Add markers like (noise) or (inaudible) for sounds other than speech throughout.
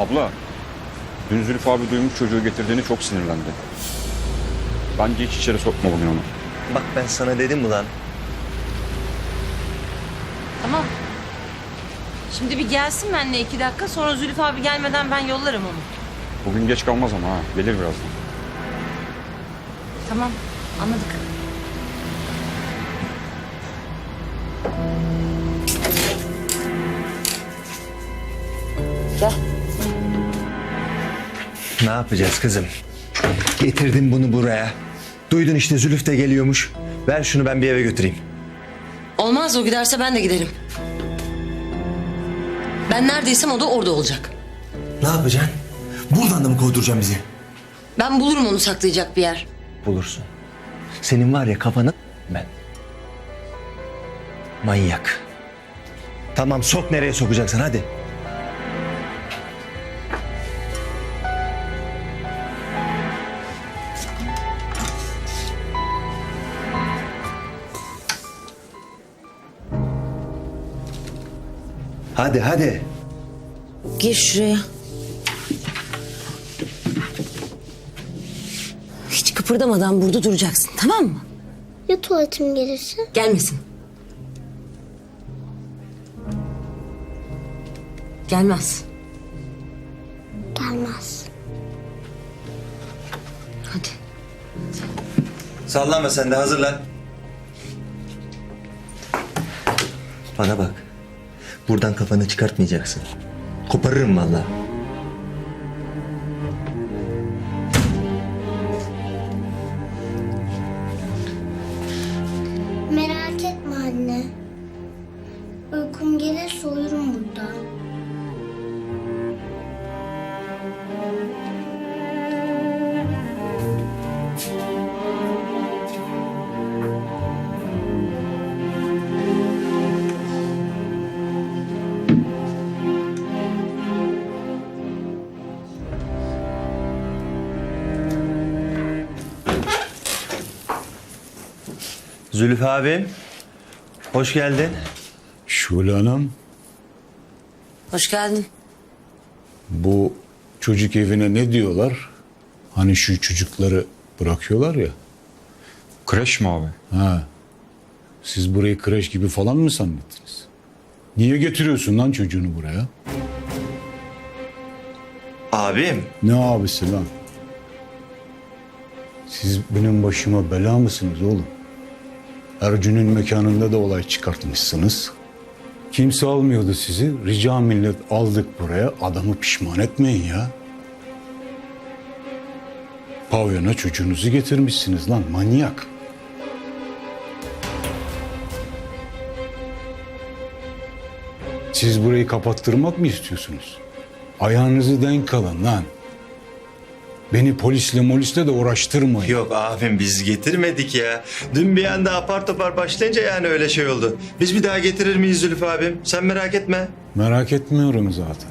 Abla, dün Zülfü abi duymuş çocuğu getirdiğini çok sinirlendi. Bence hiç içeri sokma bunu onu. Bak ben sana dedim mi lan? Tamam. Şimdi bir gelsin benimle iki dakika sonra Zülfü abi gelmeden ben yollarım onu. Bugün geç kalmaz ama ha, gelir birazdan. Tamam anladık. Gel. Ne yapacağız kızım? Getirdim bunu buraya. Duydun işte Zülüf de geliyormuş. Ver şunu ben bir eve götüreyim. Olmaz o giderse ben de giderim. Ben neredeysem o da orada olacak. Ne yapacaksın? Buradan da mı kovduracaksın bizi? Ben bulurum onu saklayacak bir yer. Bulursun. Senin var ya kafanı ben. Manyak. Tamam sok nereye sokacaksın hadi. Hadi hadi. Gir şuraya. Hiç kıpırdamadan burada duracaksın tamam mı? Ya tuvaletim gelirse? Gelmesin. Gelmez. Gelmez. Hadi. Sallanma sen de hazırlan. Bana bak. Buradan kafanı çıkartmayacaksın. Koparırım vallahi. Zülfü abim. Hoş geldin. Şule Hanım, Hoş geldin. bu çocuk evine ne diyorlar? Hani şu çocukları bırakıyorlar ya. Kreş mi abi? Ha. Siz burayı kreş gibi falan mı zannettiniz? Niye getiriyorsun lan çocuğunu buraya? Abim. Ne abisi lan? Siz benim başıma bela mısınız oğlum? Ercün'ün mekanında da olay çıkartmışsınız. Kimse almıyordu sizi. Rica millet aldık buraya. Adamı pişman etmeyin ya. Pavyona çocuğunuzu getirmişsiniz lan manyak. Siz burayı kapattırmak mı istiyorsunuz? Ayağınızı denk alın lan. Beni polisle molisle de uğraştırmayın. Yok abim biz getirmedik ya. Dün bir anda apar topar başlayınca yani öyle şey oldu. Biz bir daha getirir miyiz Zülfü abim? Sen merak etme. Merak etmiyorum zaten.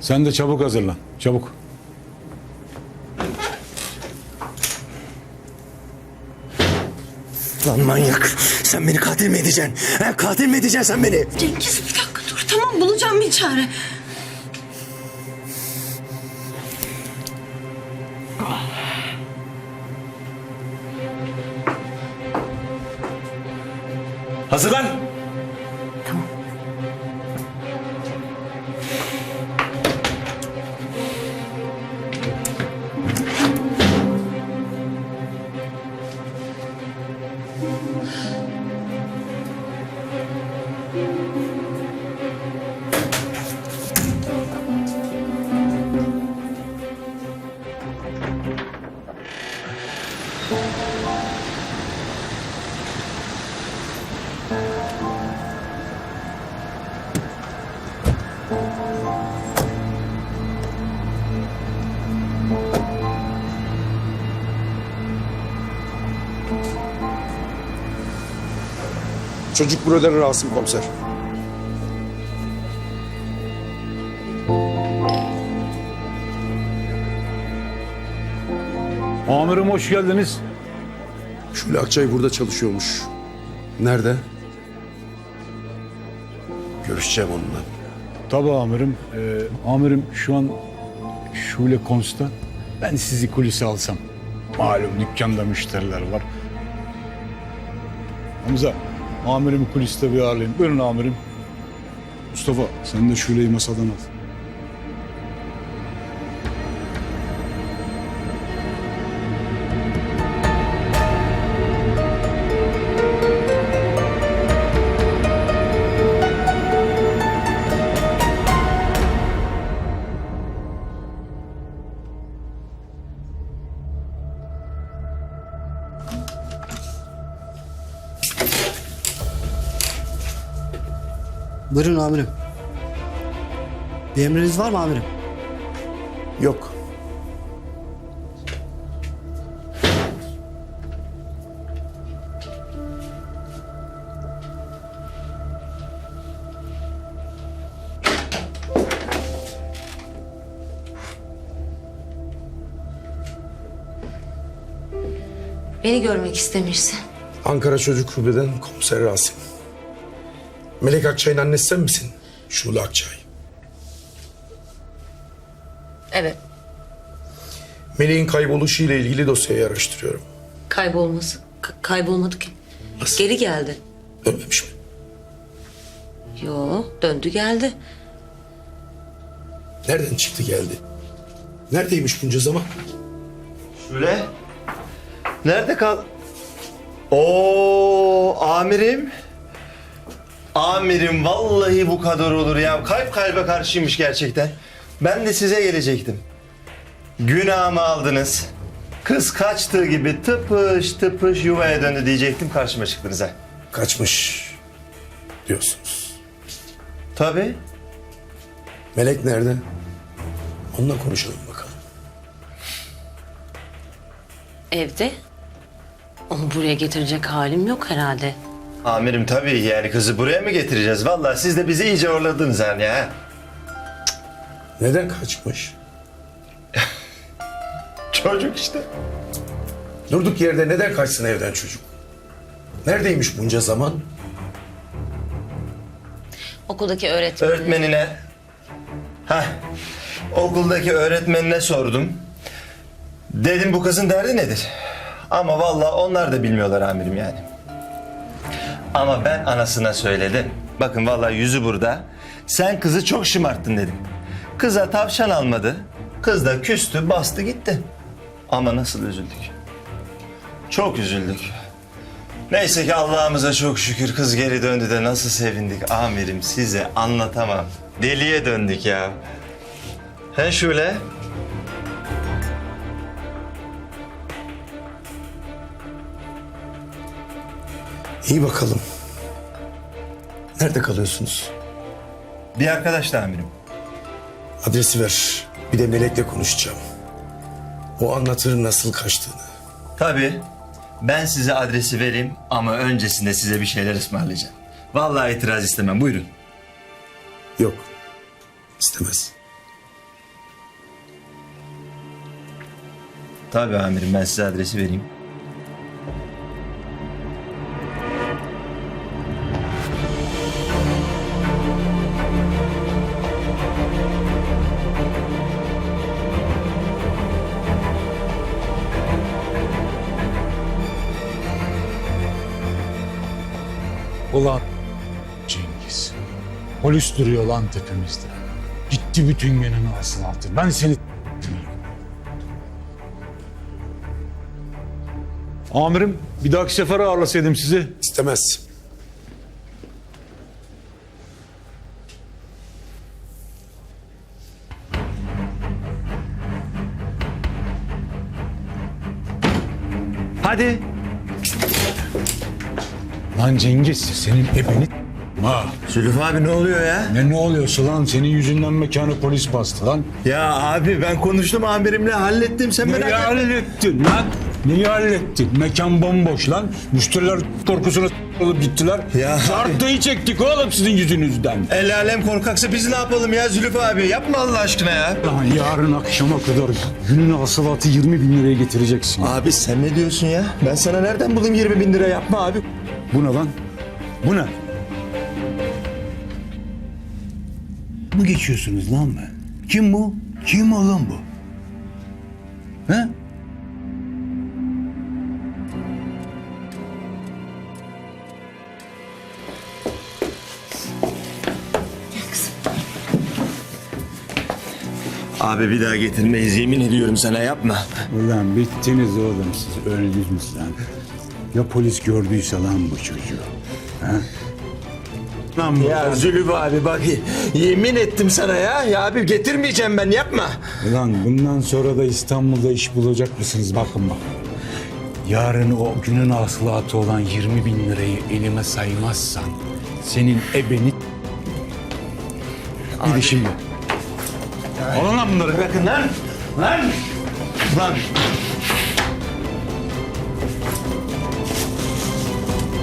Sen de çabuk hazırlan. Çabuk. Lan manyak. Sen beni katil mi edeceksin? He, katil mi edeceksin sen beni? Cengiz bir dakika dur tamam bulacağım bir çare. Hazırlan. Çocuk buraları Rasım komiser. Amirim hoş geldiniz. Şule Akçay burada çalışıyormuş. Nerede? Görüşeceğim onunla. Tabii amirim. Ee, amirim şu an Şule konsta ben sizi kulise alsam. Malum dükkanda müşteriler var. Hamza amirimi kuliste bir ağırlayın. Buyurun amirim. Mustafa sen de Şule'yi masadan al. Buyurun amirim. Bir emriniz var mı amirim? Yok. Beni görmek istemişsin. Ankara Çocuk Kulübü'den komiser Rasim. Melek Akçay'ın annesi sen misin? Şule Akçay. Evet. Melek'in kayboluşu ile ilgili dosyayı araştırıyorum. Kaybolması. Ka- kaybolmadı ki. Nasıl? Geri geldi. Dönmemiş mi? Yo döndü geldi. Nereden çıktı geldi? Neredeymiş bunca zaman? Şule. Nerede kal? Oo amirim. Amirim vallahi bu kadar olur ya. Kalp kalbe karşıymış gerçekten. Ben de size gelecektim. Günahımı aldınız. Kız kaçtığı gibi tıpış tıpış yuvaya döndü diyecektim karşıma çıktınız ha. Kaçmış diyorsunuz. Tabii. Melek nerede? Onunla konuşalım bakalım. Evde. Onu buraya getirecek halim yok herhalde. Amirim tabii yani kızı buraya mı getireceğiz? Vallahi siz de bizi iyice orladınız yani ha. Neden kaçmış? (laughs) Çocuk işte. Durduk yerde neden kaçsın evden çocuk? Neredeymiş bunca zaman? Okuldaki öğretmen. Öğretmenine... Heh, okuldaki öğretmenine sordum. Dedim bu kızın derdi nedir? Ama vallahi onlar da bilmiyorlar amirim yani. Ama ben anasına söyledim. Bakın vallahi yüzü burada. Sen kızı çok şımarttın dedim. Kıza tavşan almadı. Kız da küstü, bastı gitti. Ama nasıl üzüldük. Çok üzüldük. Neyse ki Allah'ımıza çok şükür kız geri döndü de nasıl sevindik amirim size anlatamam. Deliye döndük ya. He şöyle. İyi bakalım. Nerede kalıyorsunuz? Bir arkadaş da amirim. Adresi ver. Bir de Melek'le konuşacağım. O anlatır nasıl kaçtığını. Tabii. Ben size adresi vereyim ama öncesinde size bir şeyler ısmarlayacağım. Vallahi itiraz istemem. Buyurun. Yok. İstemez. Tabii amirim ben size adresi vereyim. Cengiz. Polis duruyor lan tepemizde. Gitti bütün günün hasılatı. Ben seni Amirim bir dahaki sefer ağırlasaydım sizi. İstemez. Hadi. Lan Cengiz senin ebeni ha. Zülfü abi ne oluyor ya? Ne ne oluyorsa lan senin yüzünden mekanı polis bastı lan. Ya abi ben konuştum amirimle hallettim sen merak Neyi etme. hallettin lan? Neyi hallettin? Mekan bomboş lan. Müşteriler korkusuna olup gittiler. Ya. Şartayı çektik oğlum sizin yüzünüzden. El alem korkaksa biz ne yapalım ya Zülfü abi? Yapma Allah aşkına ya. Lan yarın akşama kadar günün hasılatı 20 bin liraya getireceksin. Abi sen ne diyorsun ya? Ben sana nereden bulayım 20 bin lira yapma abi. Bu ne lan? Bu ne? Bu geçiyorsunuz lan mı? Kim bu? Kim oğlum bu? He? Abi bir daha getirmeyiz yemin ediyorum sana yapma. Ulan bittiniz oğlum siz öldünüz lan. Ya polis gördüyse lan bu çocuğu. Ha? Lan Ya Zülüf abi bak yemin ettim sana ya. Ya abi getirmeyeceğim ben yapma. Ulan bundan sonra da İstanbul'da iş bulacak mısınız? Bakın bak. Yarın o günün hasılatı olan 20 bin lirayı elime saymazsan senin ebeni bir işim yok. Alın lan bunları. Bırakın lan. Lan. Lan.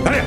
Hadi.